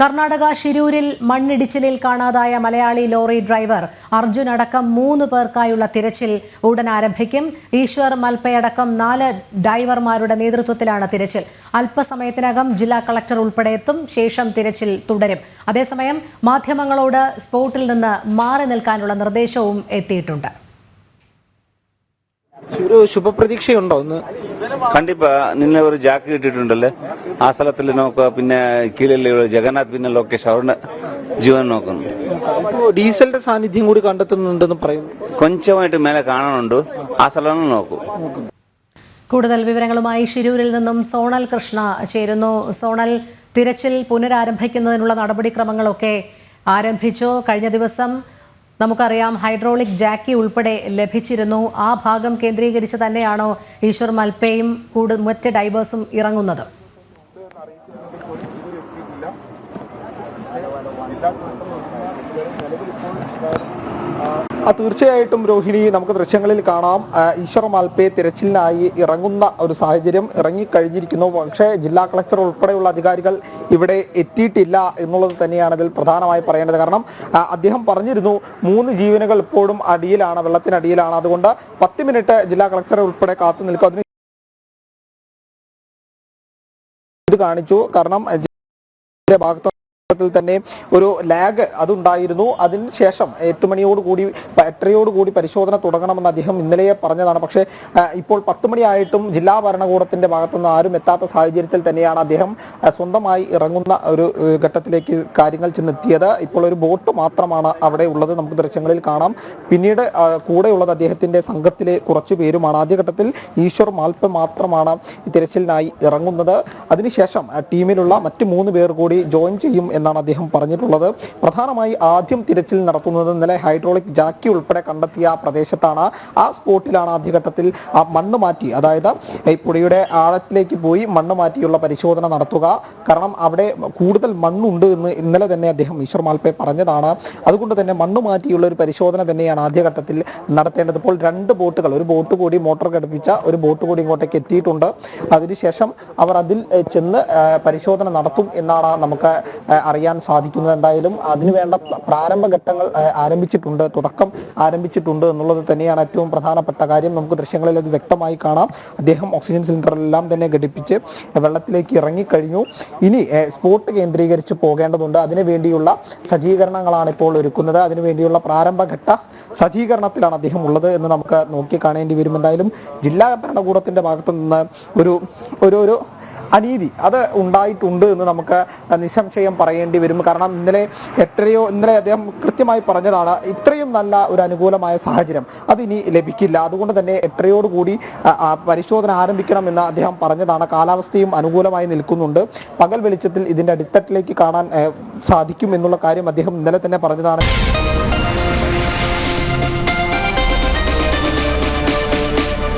കർണാടക ഷിരൂരിൽ മണ്ണിടിച്ചിലിൽ കാണാതായ Malayali lorry driver Arjun അടക്കം മൂന്ന് പേർക്കായുള്ള തിരച്ചിൽ ഉടൻ ആരംഭിക്കും. ഈശ്വർ മൽപ്പയടക്കം നാല് ഡ്രൈവർമാരുടെ നേതൃത്വത്തിലാണ് തിരച്ചിൽ. അല്പസമയത്തിനകം ജില്ലാ കളക്ടർ ഉൾപ്പെടെ എത്തും ശേഷം തിരച്ചിൽ തുടരും. അതേസമയം മാധ്യമങ്ങളോട് സ്പോട്ടിൽ നിന്ന് മാറി നിൽക്കാനുള്ള നിർദ്ദേശവും എത്തിയിട്ടുണ്ട്. ശുഭപ്രതീക്ഷയുണ്ടോ ഇന്ന്? കണ്ടിപ്പാ നിന്നെ ഒരു ജാക്കറ്റ് കിട്ടിയിട്ടുണ്ടല്ലേ? ആ സ്ഥലത്തിൽ നോക്ക പിന്നെ കീഴിലുള്ള ജഗന്നാഥ് പിന്നെ ലോകേഷ് അവരുടെ ജീവൻ നോക്കുന്നു. ഇപ്പോൾ ഡീസലിന്റെ സാന്നിധ്യം കൂടി കണ്ടെത്തുന്നുണ്ടെന്ന് പറയുന്നു. കൊഞ്ചമായിട്ട് മേലെ കാണാനുണ്ട് ആ സ്ഥലം നോക്കൂ. കൂടുതൽ വിവരങ്ങളുമായി ഷിരൂരിൽ നിന്നും സോണൽ കൃഷ്ണ ചേരുന്നു. സോണൽ തിരച്ചിൽ പുനരാരംഭിക്കുന്നതിനുള്ള നടപടിക്രമങ്ങളൊക്കെ ആരംഭിച്ചു. കഴിഞ്ഞ ദിവസം നമുക്കറിയാം ഹൈഡ്രോളിക് ജാക്കി ഉൾപ്പെടെ ലഭിച്ചിരുന്നു ആ ഭാഗം കേന്ദ്രീകരിച്ച് തന്നെയാണോ ഈശ്വർ മൽപ്പയും കൂടു മറ്റ് ഡൈവേഴ്സും ഇറങ്ങുന്നത് ആ തീർച്ചയായിട്ടും രോഹിണി നമുക്ക് ദൃശ്യങ്ങളിൽ കാണാം. ഈശ്വർ മാൽപ്പയെ തിരച്ചിലിനായി ഇറങ്ങുന്ന ഒരു സാഹചര്യം ഇറങ്ങിക്കഴിഞ്ഞിരിക്കുന്നു. പക്ഷേ ജില്ലാ കളക്ടർ ഉൾപ്പെടെയുള്ള അധികാരികൾ ഇവിടെ എത്തിയിട്ടില്ല എന്നുള്ളത് തന്നെയാണ് ഇതിൽ പ്രധാനമായി പറയേണ്ടത്. കാരണം അദ്ദേഹം പറഞ്ഞിരുന്നു മൂന്ന് ജീവനുകൾ ഇപ്പോഴും അടിയിലാണ് വെള്ളത്തിനടിയിലാണ്. അതുകൊണ്ട് പത്ത് മിനിറ്റ് ജില്ലാ കളക്ടറെ ഉൾപ്പെടെ കാത്തു നിൽക്കും. അതിന് ഇത് കാണിച്ചു. കാരണം ഭാഗത്ത് ത്തിൽ തന്നെ ഒരു ലാഗ് അതുണ്ടായിരുന്നു. അതിനുശേഷം എട്ട് മണിയോടുകൂടി എട്ടരയോടുകൂടി പരിശോധന തുടങ്ങണമെന്ന് അദ്ദേഹം ഇന്നലെ പറഞ്ഞതാണ്. പക്ഷേ ഇപ്പോൾ പത്ത് മണിയായിട്ടും ജില്ലാ ഭരണകൂടത്തിന്റെ ഭാഗത്തുനിന്ന് ആരും എത്താത്ത സാഹചര്യത്തിൽ തന്നെയാണ് അദ്ദേഹം സ്വന്തമായി ഇറങ്ങുന്ന ഒരു ഘട്ടത്തിലേക്ക് കാര്യങ്ങൾ ചെന്നെത്തിയത്. ഇപ്പോൾ ഒരു ബോട്ട് മാത്രമാണ് അവിടെ ഉള്ളത്. നമുക്ക് ദൃശ്യങ്ങളിൽ കാണാം. പിന്നീട് കൂടെയുള്ളത് അദ്ദേഹത്തിന്റെ സംഘത്തിലെ കുറച്ചു പേരുമാണ്. ആദ്യഘട്ടത്തിൽ ഈശ്വർ മാൽപ്പ മാത്രമാണ് തിരച്ചിലിനായി ഇറങ്ങുന്നത്. അതിനുശേഷം ടീമിലുള്ള മറ്റ് മൂന്ന് പേർ കൂടി ജോയിൻ ചെയ്യും എന്നാണ് അദ്ദേഹം പറഞ്ഞിട്ടുള്ളത്. പ്രധാനമായി ആദ്യം തിരച്ചിൽ നടത്തുന്നത് ഇന്നലെ ഹൈഡ്രോളിക് ജാക്കി ഉൾപ്പെടെ കണ്ടെത്തിയ പ്രദേശത്താണ്. ആ സ്പോട്ടിലാണ് ആദ്യഘട്ടത്തിൽ ആ മണ്ണ് മാറ്റി. അതായത് ഈ പുഴയുടെ ആഴത്തിലേക്ക് പോയി മണ്ണ് മാറ്റിയുള്ള പരിശോധന നടത്തുക. കാരണം അവിടെ കൂടുതൽ മണ്ണുണ്ട് എന്ന് ഇന്നലെ തന്നെ അദ്ദേഹം ഈശ്വർ മാൽപ്പെ പറഞ്ഞതാണ്. അതുകൊണ്ട് തന്നെ മണ്ണ് മാറ്റിയുള്ള ഒരു പരിശോധന തന്നെയാണ് ആദ്യഘട്ടത്തിൽ നടത്തേണ്ടത്. ഇപ്പോൾ രണ്ട് ബോട്ടുകൾ ഒരു ബോട്ട് കൂടി മോട്ടോർ ഘടിപ്പിച്ച ഒരു ബോട്ട് കൂടി ഇങ്ങോട്ടേക്ക് എത്തിയിട്ടുണ്ട്. അതിനുശേഷം അവർ അതിൽ ചെന്ന് പരിശോധന നടത്തും എന്നാണ് നമുക്ക് അറിയാൻ സാധിക്കുന്നത് എന്തായാലും അതിനുവേണ്ട പ്രാരംഭഘട്ടങ്ങൾ പ്രാരംഭ ഘട്ടങ്ങൾ ആരംഭിച്ചിട്ടുണ്ട് തുടക്കം ആരംഭിച്ചിട്ടുണ്ട് എന്നുള്ളത് തന്നെയാണ് ഏറ്റവും പ്രധാനപ്പെട്ട കാര്യം. നമുക്ക് ദൃശ്യങ്ങളിൽ അത് വ്യക്തമായി കാണാം. അദ്ദേഹം ഓക്സിജൻ സിലിണ്ടറെല്ലാം തന്നെ ഘടിപ്പിച്ച് വെള്ളത്തിലേക്ക് ഇറങ്ങിക്കഴിഞ്ഞു. ഇനി സ്പോട്ട് കേന്ദ്രീകരിച്ച് പോകേണ്ടതുണ്ട്. അതിനുവേണ്ടിയുള്ള സജ്ജീകരണങ്ങളാണ് ഇപ്പോൾ ഒരുക്കുന്നത്. അതിനുവേണ്ടിയുള്ള പ്രാരംഭഘട്ട സജ്ജീകരണത്തിലാണ് അദ്ദേഹം ഉള്ളത് എന്ന് നമുക്ക് നോക്കി കാണേണ്ടി വരും. എന്തായാലും ജില്ലാ ഭരണകൂടത്തിന്റെ ഭാഗത്തു നിന്ന് ഒരു ഒരു ഒരു അനീതി. അത് ഉണ്ടായിട്ടുണ്ട് എന്ന് നമുക്ക് നിസ്സംശയം പറയേണ്ടി വരും. കാരണം ഇന്നലെ എട്ടരയോ ഇന്നലെ അദ്ദേഹം കൃത്യമായി പറഞ്ഞതാണ് ഇത്രയും നല്ല ഒരു അനുകൂലമായ സാഹചര്യം അത് ഇനി ലഭിക്കില്ല. അതുകൊണ്ട് തന്നെ എട്ടരയോടുകൂടി പരിശോധന ആരംഭിക്കണം എന്ന് അദ്ദേഹം പറഞ്ഞതാണ്. കാലാവസ്ഥയും അനുകൂലമായി നിൽക്കുന്നുണ്ട്. പകൽ വെളിച്ചത്തിൽ ഇതിന്റെ അടിത്തട്ടിലേക്ക് കാണാൻ സാധിക്കും എന്നുള്ള കാര്യം അദ്ദേഹം ഇന്നലെ തന്നെ പറഞ്ഞതാണ്.